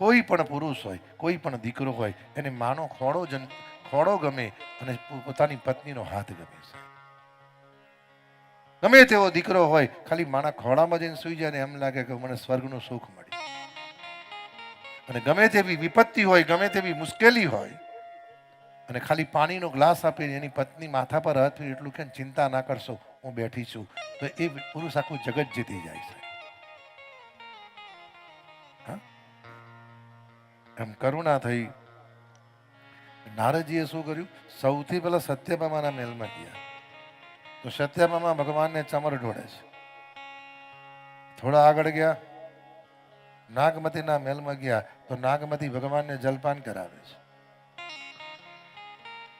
કોઈ પણ પુરુષ હોય, કોઈ પણ દીકરો હોય, એને માનો ખોડો જન ખોડો ગમે અને પોતાની પત્નીનો હાથ ગમે છે. ગમે તેવો દીકરો હોય, ખાલી માના ખોડામાં જઈને સુઈ જાય ને એમ લાગે કે મને સ્વર્ગનું સુખ મળ્યું અને ગમે તેવી વિપત્તિ હોય, ગમે તેવી મુશ્કેલી હોય, અને ખાલી પાણીનો ગ્લાસ આપીને એની પત્ની માથા પર હાથ એટલું કે ચિંતા ના કરશો? હું બેઠી છું. તો એ પુરુષ આખું જગત જીતી જાય છે. એમ કરુણા થઈ. નારદજીએ શું કર્યું? સૌથી પહેલાં સત્યભામાના મેલમાં ગયા. તો સત્યભામા ભગવાનને ચમર ઢોળે છે. થોડા આગળ ગયા. નાગમતીના મેલમાં ગયા. તો નાગમતી ભગવાનને જલપાન કરાવે છે.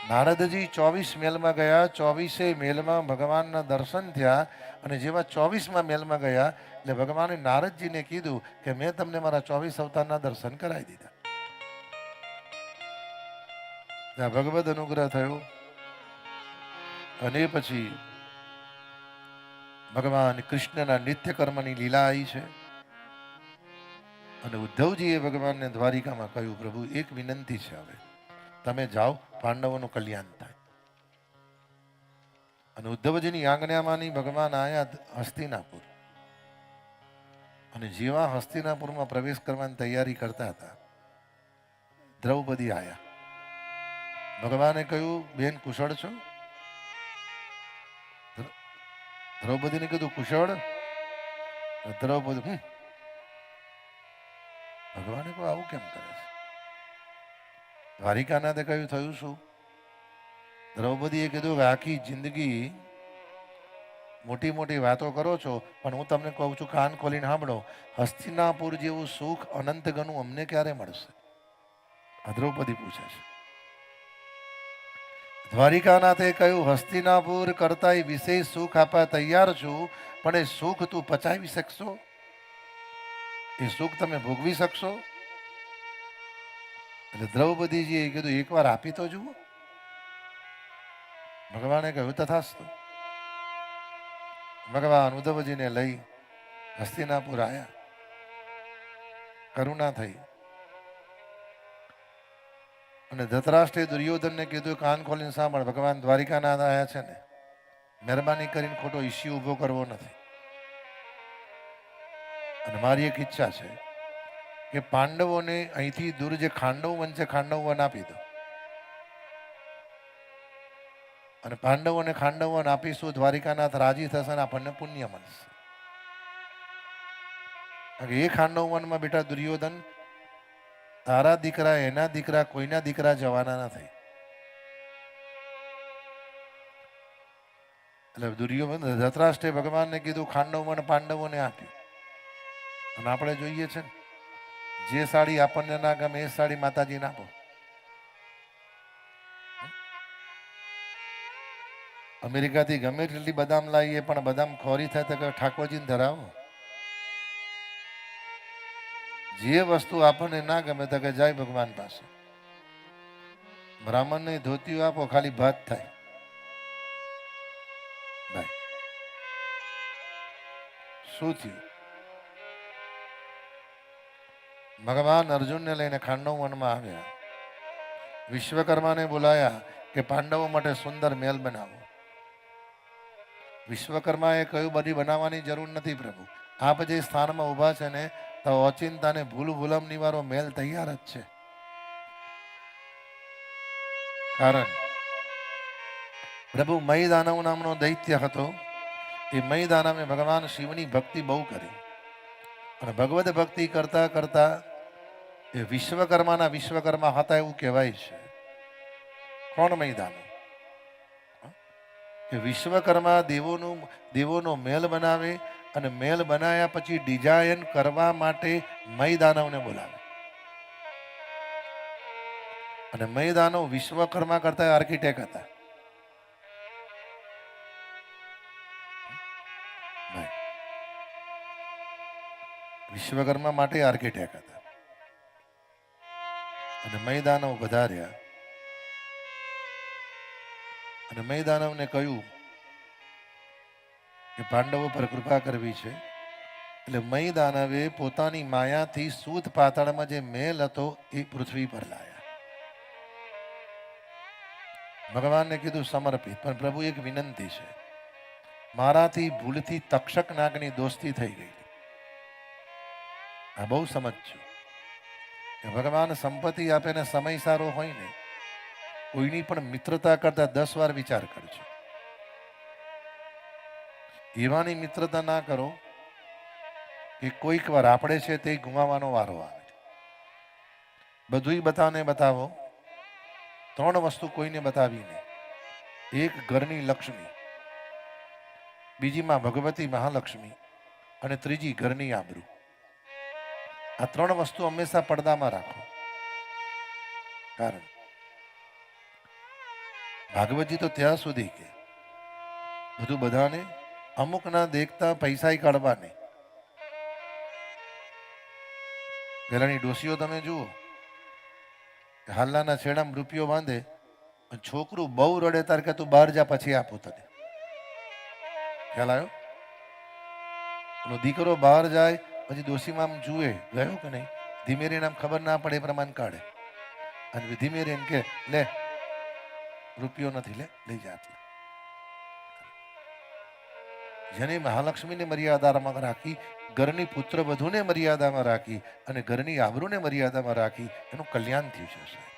નારદજી ચોવીસ મેલમાં ગયા. ચોવીસે મેલમાં ભગવાનના દર્શન થયા અને જેવા ચોવીસમાં મેલમાં ગયા, એટલે ભગવાને નારદજીને કીધું કે મેં તમને મારા ચોવીસ અવતારના દર્શન કરાવી દીધા. ત્યાં ભગવદ અનુગ્રહ થયો. અને પછી ભગવાન કૃષ્ણના નિત્ય કર્મની લીલા આવી છે. અને ઉદ્ધવજીએ ભગવાનને દ્વારિકામાં કહ્યું, પ્રભુ, એક વિનંતી છે હવે. તમે જાઓ, પાંડવોનું કલ્યાણ થાય. અને ઉદ્ધવજીની આંગણામાંની ભગવાન આયા હસ્તિનાપુર. અને જેવા હસ્તિનાપુરમાં પ્રવેશ કરવાની તૈયારી કરતા હતા, દ્રૌપદી આયા. ભગવાને કહ્યું, બેન, કુશળ છો? દ્રૌપદીને કીધું, કુશળ? દ્રૌપદી "હમ." ભગવાને કહ્યું આવું કેમ કરે છે? દ્વારિકાનાથે કહ્યું, થયું શું? દ્રૌપદીએ કીધું કે, આખી જિંદગી મોટી મોટી વાતો કરો છો, પણ હું તમને કહું છું, કાન ખોલીને સાંભળો, હસ્તિનાપુર જેવું સુખ અનંત અમને ક્યારે મળશે? દ્રૌપદી પૂછે છે. દ્વારિકાનાથે કહ્યું, હસ્તિનાપુર કરતાંય વિશેષ સુખ આપવા તૈયાર છું, પણ એ સુખ તું પચાવી શકશો? એ સુખ તમે ભોગવી શકશો? એટલે દ્રૌપદીજીએ કીધું, એકવાર આપી તો જુઓ. ભગવાને કહ્યું, તથાસ્તુ. ભગવાન ઉદ્ધવજીને લઈ હસ્તિનાપુર આવ્યા કરુણા થઈ. અને ધતરાષ્ટ્રે દુર્યોધનને કીધું, કાન ખોલીને સાંભળ, ભગવાન દ્વારિકાના આવ્યા છે ને, મહેરબાની કરીને ખોટો ઇસ્યુ ઊભો કરવો નથી. અને મારી એક ઈચ્છા છે કે પાંડવોને અહીંથી દૂર જે ખાંડવ વન છે, ખાંડવ વન આપી દો. અને પાંડવોને ખાંડવ વન આપીશું, દ્વારિકાનાથ રાજી થશે અને આપણને પુણ્ય મળશે. એ ખાંડવ વનમાં બેટા દુર્યોધન તારા દીકરા, એના દીકરા, કોઈના દીકરા જવાના નથી. એટલે દુર્યોધન ધતરાષ્ટ્રે ભગવાનને કીધું ખાંડવ વન પાંડવોને આપ્યું. અને આપણે જોઈએ છે ને, જે સાડી આપણને ના ગમે એ સાડી માતાજીને આપો. અમેરિકાથી ગમે તેટલી બદામ લાવીએ, પણ બદામ ખોરી થાય તો ઠાકોરજીને ધરાવો. જે વસ્તુ આપણને ના ગમે તો કે જાય ભગવાન પાસે. બ્રાહ્મણને ધોતીઓ આપો, ખાલી ભાત થાય. ભાઈ. શું થયું? ભગવાન અર્જુનને લઈને ખાંડવ વનમાં આવ્યા. વિશ્વકર્માને બોલાયા કે પાંડવો માટે સુંદર મેલ બનાવો. વિશ્વકર્માએ કહ્યું, બધી બનાવવાની જરૂર નથી પ્રભુ. આપ જે સ્થાનમાં ઊભા છે ને તો ઓચિંતાને ભૂલ ભૂલમ નિવારો મેલ તૈયાર જ છે. કારણ પ્રભુ મય દાનવ નામનો દૈત્ય હતો. એ મય દાનવે ભગવાન શિવની ભક્તિ બહુ કરી. અને ભગવદ ભક્તિ કરતા કરતા એ વિશ્વકર્માના વિશ્વકર્મા હતા એવું કહેવાય છે. કોણ મૈદાનો? એ વિશ્વકર્મા દેવોનું, દેવોનો મેલ બનાવે અને મેલ બનાવ્યા પછી ડિઝાઇન કરવા માટે મૈદાનવને બોલાવે. અને મૈદાનવ વિશ્વકર્મા કરતા આર્કિટેક્ટ હતા. વિશ્વકર્મા માટે આર્કિટેક્ટ હતા. અને મૈદાનવ વધાર્યા. અને મૈદાનવને કહ્યું કે પાંડવો પર કૃપા કરવી છે. એટલે મય દાનવે પોતાની માયાથી સૂત પાતાળમાં જે મેલ હતો એ પૃથ્વી પર લાયા. ભગવાનને કીધું, સમર્પિત. પણ પ્રભુ એક વિનંતી છે. મારાથી ભૂલથી તક્ષક નાગની દોસ્તી થઈ ગઈ. આ બહુ સમજજો કે ભગવાન સંપત્તિ આપે ને સમય સારો હોય ને, કોઈની પણ મિત્રતા કરતા દસ વાર વિચાર કરજો. એવાની મિત્રતા ના કરો કે કોઈક વાર આપણે છે તે ગુમાવાનો વારો આવે. બધુંય બતાવને બતાવો. ત્રણ વસ્તુ કોઈને બતાવી નહીં. એક ઘરની લક્ષ્મી, બીજીમાં ભગવતી મહાલક્ષ્મી અને ત્રીજી ઘરની આબરૂ. આ ત્રણ વસ્તુ હંમેશા પડદામાં રાખો. કારણ ભાગવતજી તો ત્યાં સુધી કે બધું બધાને અમુક ના દેખતા પૈસા કાઢવા નહીં પેલાની ડોસીઓ તમે જુઓ હાલના છેડામાં રૂપિયો બાંધે છોકરું બહુ રડે તાર કે તું બહાર જા પછી આપું તને. ખ્યાલ આવ્યો? પેલો દીકરો બહાર જાય, પછી ડોસીમાં આમ જુએ, ગયો કે નહીં? ધીમે રહીને આમ ખબર ના પડે એ પ્રમાણે કાઢે. અને ધીમે એમ કે, લે, રૂપિયો નથી, લે, લઈ જા આટલે. જેને મહાલક્ષ્મીને મર્યાદામાં રાખી, ઘરની પુત્ર વધુને મર્યાદામાં રાખી અને ઘરની આબરૂને મર્યાદામાં રાખી, એનું કલ્યાણ છે, સાહેબ.